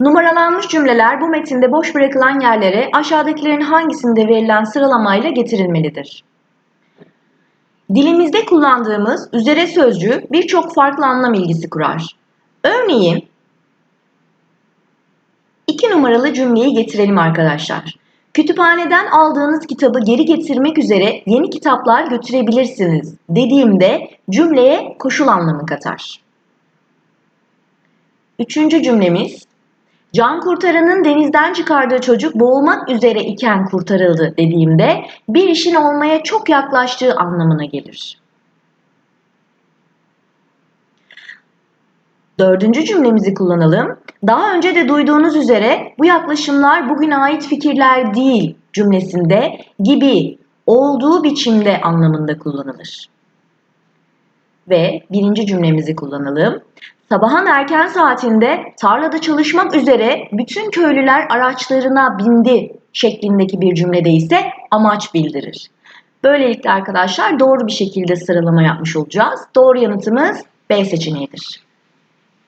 Numaralanmış cümleler bu metinde boş bırakılan yerlere aşağıdakilerin hangisinde verilen sıralamayla getirilmelidir? Dilimizde kullandığımız üzere sözcüğü birçok farklı anlam ilgisi kurar. Örneğin iki numaralı cümleyi getirelim arkadaşlar. Kütüphaneden aldığınız kitabı geri getirmek üzere yeni kitaplar götürebilirsiniz dediğimde cümleye koşul anlamı katar. Üçüncü cümlemiz Can kurtaranın denizden çıkardığı çocuk boğulmak üzere iken kurtarıldı dediğimde bir işin olmaya çok yaklaştığı anlamına gelir. Dördüncü cümlemizi kullanalım. Daha önce de duyduğunuz üzere bu yaklaşımlar bugüne ait fikirler değil cümlesinde gibi olduğu biçimde anlamında kullanılır. Ve birinci cümlemizi kullanalım. Sabahın erken saatinde tarlada çalışmak üzere bütün köylüler araçlarına bindi şeklindeki bir cümlede ise amaç bildirir. Böylelikle arkadaşlar doğru bir şekilde sıralama yapmış olacağız. Doğru yanıtımız B seçeneğidir.